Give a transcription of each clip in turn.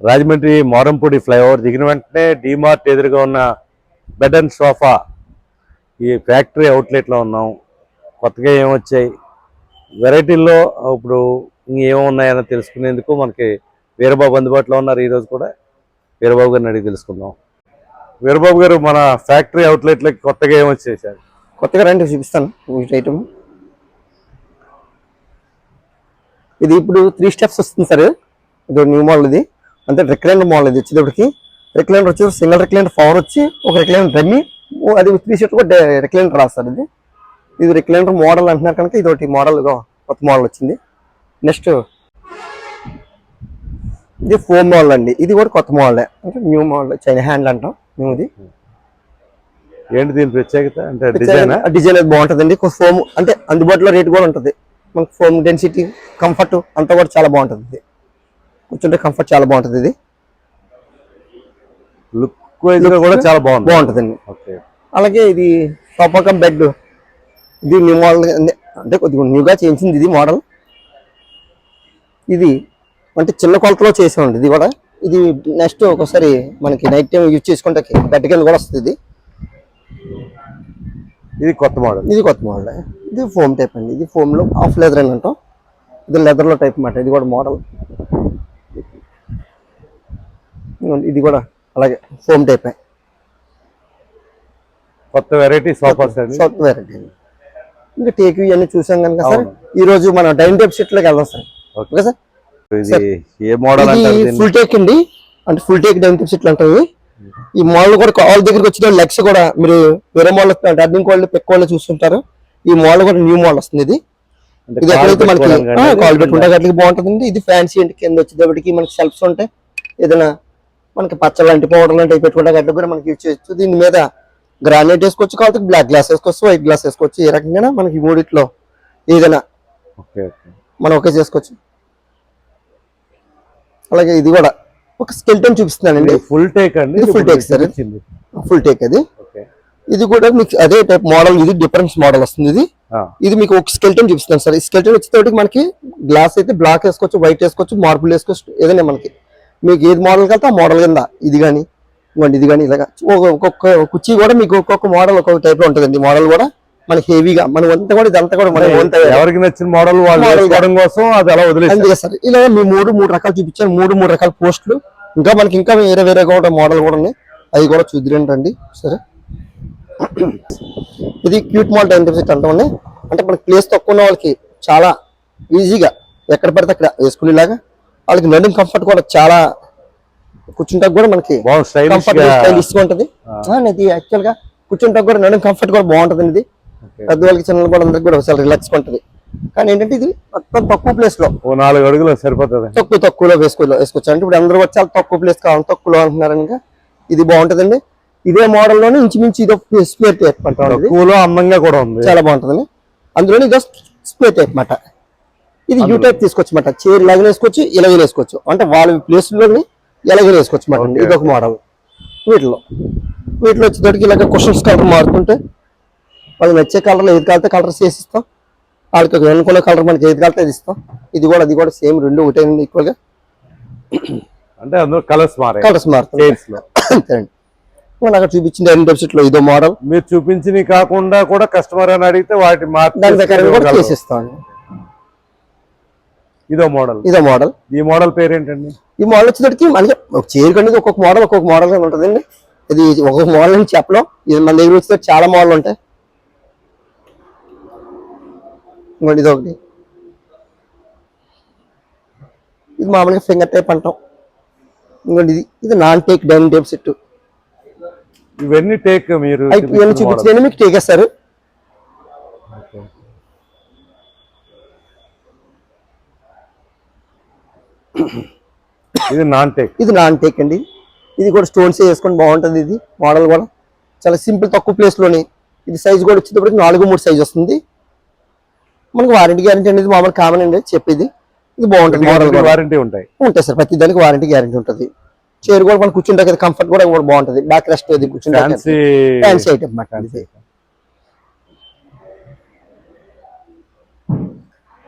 Rajahmundry Morampudi flyover దిగిన వెంటనే డీమార్ట్ ఎదురుగా ఉన్న బెడ్ అండ్ సోఫా ఈ ఫ్యాక్టరీ అవుట్లెట్లో ఉన్నాం. కొత్తగా ఏమొచ్చాయి? వెరైటీల్లో ఇప్పుడు ఇంకేమున్నాయని తెలుసుకునేందుకు మనకి వీరబాబు అందుబాటులో ఉన్నారు. ఈరోజు కూడా వీరబాబు గారిని అడిగి తెలుసుకుందాం. వీరబాబు గారు మన ఫ్యాక్టరీ అవుట్లెట్లకి కొత్తగా ఏమొచ్చాయి సార్? కొత్తగా రండి చూపిస్తాను. ఐటమ్ ఇది ఇప్పుడు త్రీ స్టెప్స్ వస్తుంది సార్. ఇది న్యూ మోడల్ ఇది. అంటే రిక్లైనర్ మోడల్ ఇది వచ్చేటప్పటికి రిక్లైనర్ వచ్చి సింగిల్ రిక్లైనర్ పవర్ వచ్చి ఒక రిక్లైనర్ డమ్మీ ఓ అది త్రీ షర్ట్ కూడా రిక్లైనర్ రాస్తారు ఇది. ఇది రిక్లైనర్ మోడల్ అంటున్నారు కనుక ఇది ఒకటి మోడల్ కొత్త మోడల్ వచ్చింది. నెక్స్ట్ ఇది ఫోమ్ మోడల్ అండి. ఇది కూడా కొత్త మోడల్ అంటే న్యూ మోడల్ చైనా హ్యాండ్ అంటాం న్యూ ఇది. ఏంటి దీని ప్రత్యేకత? అంటే డిజైనా డిజైన్ అది బాగుంటుందండి. ఫోమ్ అంటే అందుబాటులో రేట్ కూడా ఉంటుంది. మనకు ఫోమ్ డెన్సిటీ కంఫర్ట్ అంతా కూడా చాలా బాగుంటుంది. కూర్చుంటే కంఫర్ట్ చాలా బాగుంటుంది ఇది. లుక్ కూడా చాలా బాగుంది. బాగుంటుందండి. ఓకే అలాగే ఇది సోఫా కమ్ బెడ్ ఇది న్యూ మోడల్ అంటే కొద్దిగా న్యూగా చేయించింది ఇది మోడల్ ఇది అంటే చిన్న కొలతలో చేసామండి ఇది కూడా. ఇది నెక్స్ట్ ఒకసారి మనకి నైట్ టైం యూజ్ చేసుకుంటే బెడ్ కింద కూడా వస్తుంది ఇది. ఇది కొత్త మోడల్ ఇది కొత్త మోడల్ ఇది ఫోమ్ టైప్ అండి. ఇది ఫోమ్లో ఆఫ్ లెదర్ అని అంటాం. ఇది లెదర్లో టైప్ మాట ఇది కూడా మోడల్ ఇది కూడా అలాగే ఫోమ్ టైప్ కొత్త వెరైటీ సోఫాస్ సౌత్ వెరైటీ ఇంకా టేక్ ఇవన్నీ చూసాం కనుక సార్. ఈ రోజు మనం డైనింగ్ టేబుల్ సెట్లోకి వెళ్దాం సార్. ఓకే. సార్? ఇది ఏ మోడల్ ఫుల్ టేక్ అండి. అంటే ఫుల్ టేక్ డైనింగ్ టేబుల్ సెట్లు అంటారు. ఈ మోడల్ కూడా కాల్ దగ్గరికి వచ్చిన లెగ్స్ కూడా మీరు వేరే మోడల్ డబ్బింగ్ కోళ్ళు పెక్ కోళ్ళు చూస్తుంటారు. ఈ మోడల్ కూడా న్యూ మోడల్ వస్తుంది ఇది. ఇది ఎక్కడైతే మనకి కాల్ పెట్టుకుంటే అట్లకి బాగుంటుందండి. ఇది ఫ్యాన్సీ అంటే కింద వచ్చేటప్పటికి మనకి సెల్ఫ్స్ ఉంటాయి ఏదైనా మనకి పచ్చ లాంటి పౌడర్ లాంటి పెట్టుకుంటే అట్లా కూడా మనకి యూజ్ చేయొచ్చు దీని మీద గ్రానైట్ వేసుకోవచ్చు కాబట్టి బ్లాక్ గ్లాస్ వేసుకోవచ్చు వైట్ గ్లాస్ వేసుకోవచ్చు. ఏ రకంగా మనకి మూడిట్లో ఏదైనా మనం ఒకే చేసుకోవచ్చు. అలాగే ఇది కూడా ఒక స్కెల్టన్ చూపిస్తున్నానండి. ఫుల్ టేక్ అండి? ఇది take, sir. వచ్చింది ఫుల్ టేక్ అది. ఇది కూడా మీకు అదే టైప్ మోడల్ ఇది డిఫరెన్స్ మోడల్ వస్తుంది ఇది. ఇది మీకు ఒక స్కెల్టన్ చూపిస్తాను సార్. ఈ స్కెల్టన్ వచ్చేటప్పటికి మనకి గ్లాస్ అయితే బ్లాక్ వేసుకోవచ్చు వైట్ వేసుకోవచ్చు మార్బుల్ వేసుకోవచ్చు ఏదైనా మనకి. మీకు ఏది మోడల్ కలితే ఆ మోడల్ కింద. ఇది కానీ ఇవ్వండి ఇది కానీ ఇలాగా. ఒక్కొక్క- కుర్చీ కూడా మీకు ఒక్కొక్క మోడల్ ఒక్కొక్క టైప్లో ఉంటుందండి. మోడల్ కూడా మనకి హెవీగా మనం అంతా కూడా ఇదంతా కూడా మనం ఎవరికి నచ్చిన మోడల్ వాళ్ళు కోసం అది అలా అందుకే సార్ ఇలా మీ మూడు మూడు రకాలు చూపించాను మూడు మూడు రకాల పోస్టులు. ఇంకా మనకి ఇంకా వేరే వేరే కూడా మోడల్ కూడా ఉన్నాయి. అవి కూడా చూద్దరండి సరే. ఇది క్యూట్ మోడల్ టైం సెట్ అంటామండి అంటే మనకి ప్లేస్ తక్కువ ఉన్న వాళ్ళకి చాలా ఈజీగా ఎక్కడ పడితే అక్కడ వేసుకునేలాగా వాళ్ళకి నడుం కంఫర్ట్ కూడా చాలా కూర్చుంటాక కూడా మనకి కంఫర్ట్గా స్టైలిష్గా ఉంటది. ఆ, ఇది యాక్చువల్గా కూర్చుంటాక కూడా నడుం కంఫర్ట్ కూడా బాగుంటది ఇది. పెద్దవాళ్ళకి చిన్న వాళ్ళందరికీ కూడా చాలా రిలాక్స్ ఉంటది. కానీ ఏంటంటే ఇది మొత్తం తక్కువ ప్లేస్లో. ఓ నాలుగు అడుగులు సరిపోతుంది. తక్కువ తక్కువలో వేసుకో వేసుకోవచ్చు. అంటే ఇప్పుడు అందరూ వచ్చి చాలా తక్కువ ప్లేస్ కావాలి తక్కువలో అంటున్నారు కనుక ఇది బాగుంటదండి. ఇదే మోడల్లోనే ఇంచుమించు ఇది స్పేర్ టైప్ అంటాం అందంగా కూడా ఉంది. చాలా బాగుంటదండి. అందులోనే ఇది స్పేర్ టైప్ మాట ఇది యూ టైప్ తీసుకోవచ్చు మాట చైర్ ఇలాగే వేసుకోవచ్చు ఇలాగే వేసుకోవచ్చు. అంటే వాళ్ళ ప్లేస్లోని ఇలాగే వేసుకోవచ్చు మాట. ఇది ఒక మోడల్ వీటిలో. వీటిలో వచ్చేటప్పటికి ఇలాగ క్వశ్చన్స్ కలర్ మారుతుంటే వాళ్ళకి నచ్చే కలర్ ఏది కాలితే కలర్స్ వేసిస్తాం. వాళ్ళకి ఒక అనుకున్న కలర్ మనకి ఏది కాలితే అది ఇస్తాం. ఇది కూడా అది కూడా సేమ్ రెండు ఒకటే ఈక్వల్గా. అంటే అందులో కలర్స్ మారాయి. కలర్స్ మారుతాయి. అంతేనండి. అక్కడ చూపించిన డైనింగ్ టేబుల్ సెట్లో ఇదో మోడల్ మీరు చూపించినవి కాకుండా కూడా కస్టమర్ అని అడిగితే వాటి మార్చి దాని ఇదో మోడల్. ఇదో మోడల్. ఈ మోడల్ పేరు ఏంటండి ఈ మోడల్ మనకి ఒక చైర్ అనేది ఒక్కొక్క మోడల్ ఒక్కొక్క మోడల్ ఉంటుందండి. ఇది ఒక్కొక్క మోడల్ అని చెప్పలేం. ఇది మన దగ్గర వచ్చే చాలా మోడల్ ఉంటాయి. ఇది ఒకటి ఇది మామూలుగా ఫింగర్ టైప్ అంటాం. ఇంకోటి ఇది. ఇది non teak dining table set ఇవన్నీ టేక్ మీరు ఇవన్నీ చూపించిన model. చూపించిన మీకు ఇది నాన్ టేక్ ఇది నాన్ టేక్ అండి. ఇది కూడా స్టోన్స్ వేసుకొని బాగుంటుంది ఇది మోడల్ కూడా. చాలా సింపుల్ తక్కువ ప్లేస్లోని. ఇది సైజ్ కూడా వచ్చేటప్పటికి నాలుగు మూడు సైజ్ వస్తుంది. మనకి వారంటీ గ్యారంటీ అనేది మామూలు కామన్ అండి చెప్పేది. ఇది బాగుంటుంది మోడల్ వారంటీ ఉంటాయి. ఉంటాయి సార్ ప్రతి దానికి వారంటీ గ్యారంటీ ఉంటుంది. చైర్ కూడా మనం కూర్చుంటే కంఫర్ట్ కూడా కూడా బాగుంటుంది. బ్యాక్ రెస్ట్ అది కూర్చుంటే ఫ్యాన్సీ ఐటమ్ అన్నమాట.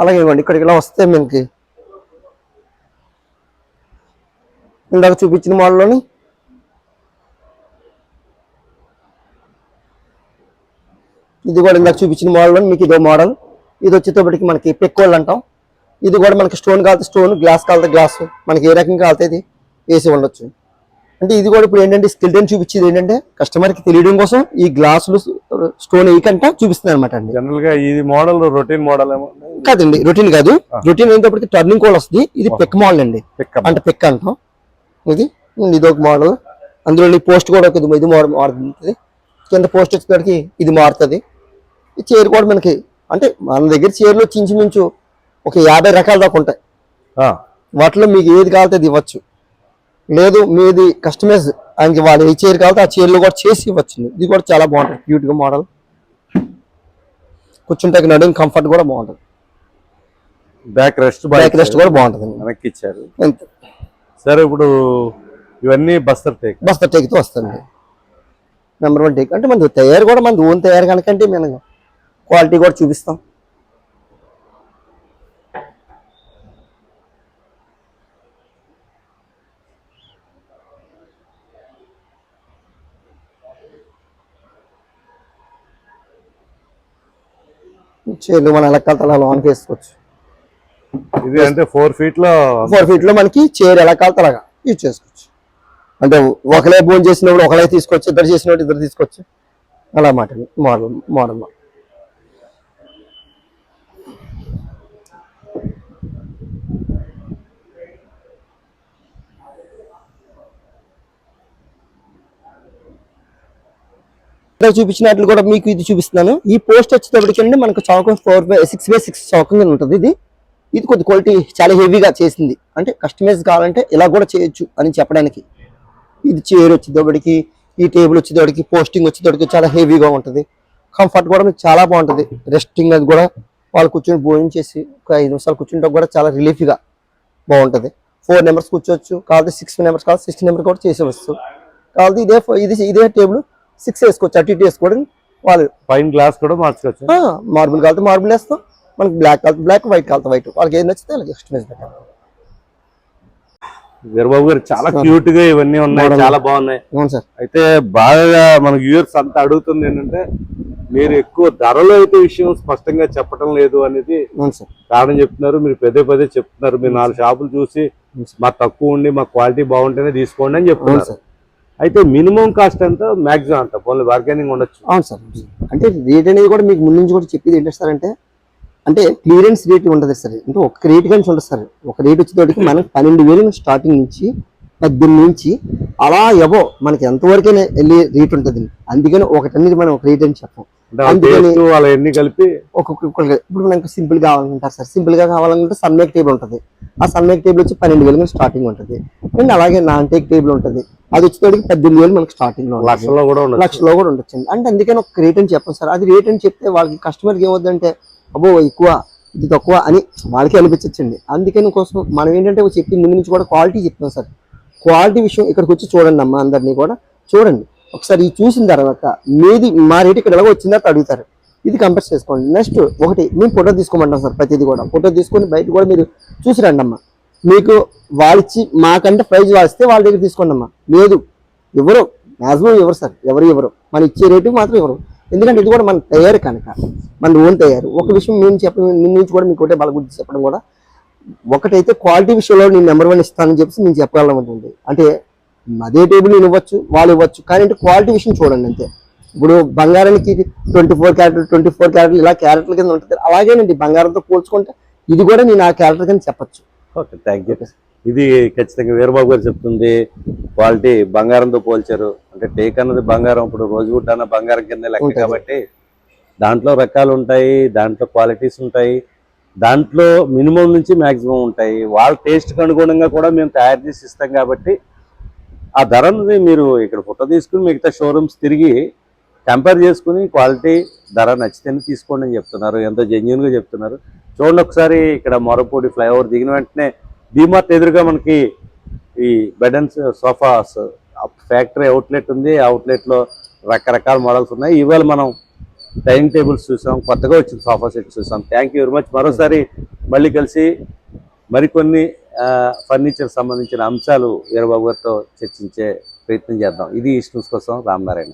అలాగే ఇవ్వండి ఇక్కడికి ఇలా వస్తే మనకి ఇందాక చూపించిన మోడల్లోని? ఇది కూడా ఇందాక చూపించిన మోడల్ మీకు ఇదో మోడల్. ఇది వచ్చేటప్పటికి మనకి పెక్కోళ్ళు అంటాం. ఇది కూడా మనకి స్టోన్ కాలితే స్టోన్ గ్లాస్ కాలితే గ్లాస్. మనకి ఏ రకంగా కాలితే ఇది వేసి ఉండొచ్చు. అంటే ఇది కూడా ఇప్పుడు ఏంటంటే స్కిల్టన్ చూపించేది ఏంటంటే కస్టమర్కి తెలియడం కోసం ఈ గ్లాసులు స్టోన్ వేయకంట చూపిస్తుంది అనమాట అండి. జనరల్గా ఇది మోడల్ రొటీన్ మోడల్ కాదండి రొటీన్ కాదు. రొటీన్ అయినప్పటికీ టర్నింగ్ కోడ్ వస్తుంది. ఇది పెక్ మోడల్ అండి. అంటే పెక్ అంటాం. ఇది. ఇది ఒక మోడల్ అందులో పోస్ట్ కూడా ఒక ఇది మోడల్ మారుతుంది. కింద పోస్ట్ వచ్చేసరికి ఇది మారుతుంది. ఈ చైర్ కూడా మనకి అంటే మన దగ్గర చైర్లు చించుమించు ఒక యాభై రకాల దాకా ఉంటాయి. వాటిలో మీకు ఏది కావాలితే అది ఇవ్వచ్చు. లేదు మీది కస్టమైజ్ ఆయనకి వాళ్ళు ఏ చైర్ కావాలితే ఆ చైర్లు కూడా చేసి ఇవ్వచ్చు. ఇది కూడా చాలా బాగుంటుంది. క్యూట్గా మోడల్ కూర్చుంటే నడుము కంఫర్ట్ కూడా బాగుంటుంది. బ్యాక్ రెస్ట్ బ్యాక్ రెస్ట్ కూడా బాగుంటుంది. వెనక్కి ఇచ్చారు. అంతే. సరే ఇప్పుడు ఇవన్నీ బస్తర్ టేక్. బస్తా టేక్తో వస్తుంది. Number one teak. అంటే మన తయారు కూడా మన ఓన్ తయారు కనుకంటే మనం క్వాలిటీ కూడా చూపిస్తాం. చైర్లు మన ఎలా అలా ఆన్ చేసుకోవచ్చు. ఇది అంటే ఫోర్ ఫీట్లో ఫోర్ ఫీట్లో మనకి చైర్ ఎలా కావాలి అలాగా యూజ్ చేసుకోవచ్చు అంటే ఒకలే భోజనం చేసినప్పుడు ఒకలే తీసుకోవచ్చు ఇద్దరు చేసినప్పుడు ఇద్దరు తీసుకోవచ్చు అలా మాట మోడల్ మోడల్ ఇక్కడ చూపించినట్లు కూడా మీకు ఇది చూపిస్తున్నాను. ఈ పోస్ట్ వచ్చేటప్పటికండి మనకు చౌకం four by six by six చౌకం ఉంటుంది ఇది. ఇది కొద్ది క్వాలిటీ చాలా హెవీగా చేసింది. అంటే కస్టమైజ్ కావాలంటే ఇలా కూడా చేయొచ్చు అని చెప్పడానికి. ఇది చైర్ వచ్చేటప్పటికి ఈ టేబుల్ వచ్చేటప్పటికి పోస్టింగ్ వచ్చేటప్పటికి చాలా హెవీగా ఉంటుంది. కంఫర్ట్ కూడా మీకు చాలా బాగుంటుంది. రెస్టింగ్ అది కూడా వాళ్ళు కూర్చొని భోజనం చేసి ఒక ఐదు నిమిషాలు కూర్చుంటే కూడా చాలా రిలీఫ్గా బాగుంటుంది. ఫోర్ నెంబర్స్ కూర్చోవచ్చు కావాలి సిక్స్ మెంబర్స్ కావాలి సిక్స్ నెంబర్ కూడా చేసేవచ్చు కావాలి ఇదే ఇది ఇదే టేబుల్ సిక్స్ వేసుకోవచ్చు. అటు ఇటు వేసుకోవడం వాళ్ళు పైన గ్లాస్ కూడా మార్చుకోవచ్చు. మార్బుల్ కాలితే మార్బుల్ వేస్తాం. మనకి బ్లాక్ కాలితే బ్లాక్ వైట్ కాలితే వైట్ వాళ్ళకి ఏది నచ్చితే వాళ్ళకి కస్టమైజ్ పెట్టాలి. వీరబాబు గారు చాలా క్యూట్గా ఇవన్నీ ఉన్నాయి. చాలా బాగున్నాయి. అవును సార్. అయితే బాగా మన వ్యూయర్స్ అంతా అడుగుతుంది ఏంటంటే మీరు ఎక్కువ ధరలో అయితే విషయం స్పష్టంగా చెప్పడం లేదు అనేది కారణం చెప్తున్నారు. మీరు పదే పదే చెప్తున్నారు. మీరు నాలుగు షాపులు చూసి మా తక్కువ ఉండి మా క్వాలిటీ బాగుంటేనే తీసుకోండి అని చెప్తున్నారు. సార్. అయితే మినిమం కాస్ట్ ఎంత? మాక్సిమం అంత. పోనీ బార్గెనింగ్ ఉండొచ్చు. అవును సార్ అంటే రేట్ అనేది కూడా మీకు ముందు నుంచి కూడా చెప్పేది ఏంటంటే సార్ అంటే అంటే క్లియరెన్స్ రేట్ ఉంటుంది సార్. అంటే ఒక రేట్ కానీ ఉండదు సార్. ఒక రేట్ వచ్చేటోటికి మనకి పన్నెండు వేలు స్టార్టింగ్ నుంచి పద్దెనిమిది నుంచి అలా ఎవో మనకి ఎంతవరకైనా వెళ్ళే రేట్ ఉంటుంది. అందుకని ఒకటనేది మనం ఒక రేట్ అని చెప్పం. అందుకని- కలిపి ఒక్కొక్క ఇప్పుడు మనకి సింపుల్ కావాలనుకుంటారు సార్. సింపుల్గా కావాలనుకుంటే సన్మేక్ టేబుల్ ఉంటుంది. ఆ సన్మేక్ టేబుల్ వచ్చి పన్నెండు వేలు స్టార్టింగ్ ఉంటుంది. అండ్ అలాగే నాన్ టేక్ టేబుల్ ఉంటుంది. అది వచ్చేటోటికి పద్దెనిమిది వేలు మనకి స్టార్టింగ్లో ఉంటుంది. లక్షల్లో కూడా లక్షలో కూడా ఉండొచ్చు అంటే అందుకని ఒక రేట్ అని చెప్పాం సార్. అది రేట్ అని చెప్తే వాళ్ళకి కస్టమర్కి ఏమవుతుందంటే అబ్బో ఎక్కువ ఇది తక్కువ అని వాళ్ళకి అనిపించచ్చండి. అందుకని కోసం మనం ఏంటంటే చెప్పి ముందు నుంచి కూడా క్వాలిటీ చెప్తాం సార్. క్వాలిటీ విషయం ఇక్కడికి వచ్చి చూడండి అమ్మా అందరినీ కూడా. చూడండి. ఒకసారి ఇది చూసిన తర్వాత మీది మా రేటు ఇక్కడ ఎలాగో వచ్చిందా అడుగుతారు. ఇది కంపేర్ చేసుకోండి. నెక్స్ట్ ఒకటి మేము ఫోటో తీసుకోమంటాం సార్ ప్రతిదీ కూడా. ఫోటో తీసుకొని బయట కూడా మీరు చూసి రండి అమ్మా. మీకు వాళ్ళిచ్చి మాకంటే ప్రైజ్ వాళ్ళిస్తే వాళ్ళ దగ్గర తీసుకోండి అమ్మా. లేదు ఎవరు మ్యాక్సిమం ఎవరు సార్? ఎవరు ఎవరు? మన ఇచ్చే రేటు మాత్రం ఎవరు? ఎందుకంటే ఇది కూడా మన తయారు కనుక. మన ఓన్ తయారు. ఒక విషయం మేము చెప్పడం మీ నుంచి కూడా మీకు ఒకటే బల గురించి చెప్పడం కూడా ఒకటైతే క్వాలిటీ విషయంలో నేను నెంబర్ వన్ ఇస్తానని చెప్పి మేము చెప్పగలమంటుంది అంటే అదే టేబుల్ నేను ఇవ్వచ్చు వాళ్ళు ఇవ్వచ్చు కానీ అంటే క్వాలిటీ విషయం చూడండి అంతే. ఇప్పుడు బంగారానికి twenty four carat twenty four క్యారెట్లు ఇలా క్యారెట్ల కింద ఉంటుంది. అలాగేనండి బంగారంతో పోల్చుకుంటే ఇది కూడా నేను ఆ క్యారెక్టర్ కింద చెప్పచ్చు. ఓకే థ్యాంక్ యూ ఇది ఖచ్చితంగా వీరబాబు గారు చెప్తుంది క్వాలిటీ బంగారంతో పోల్చారు. అంటే టేక్ అన్నది బంగారం ఇప్పుడు రోజు అన్న బంగారం కింద లెక్క. కాబట్టి దాంట్లో రకాలు ఉంటాయి దాంట్లో క్వాలిటీస్ ఉంటాయి దాంట్లో మినిమం నుంచి మాక్సిమం ఉంటాయి. వాళ్ళ టేస్ట్కి అనుగుణంగా కూడా మేము తయారు చేసి ఇస్తాం కాబట్టి ఆ ధర మీరు ఇక్కడ ఫోటో తీసుకుని మిగతా షోరూమ్స్ తిరిగి కంపేర్ చేసుకుని క్వాలిటీ ధర నచ్చితేనే తీసుకోండి అని చెప్తున్నారు. ఎంతో genuine గా చెప్తున్నారు. చూడండి ఒకసారి ఇక్కడ మొరపూడి ఫ్లైఓవర్ దిగిన వెంటనే డిమార్ట్ ఎదురుగా మనకి ఈ bed and sofas factory outlet ఉంది. అవుట్లెట్లో రకరకాల మోడల్స్ ఉన్నాయి. ఇవాళ మనం డైనింగ్ టేబుల్స్ చూసాం కొత్తగా వచ్చిన సోఫా సెట్ చూసాం. థ్యాంక్ యూ వెరీ మచ్ మరోసారి మళ్ళీ కలిసి మరికొన్ని ఫర్నిచర్ సంబంధించిన అంశాలు వీరబాబు గారితో చర్చించే ప్రయత్నం చేద్దాం. ఇది ఇష్యూస్ కోసం. రామనారాయణ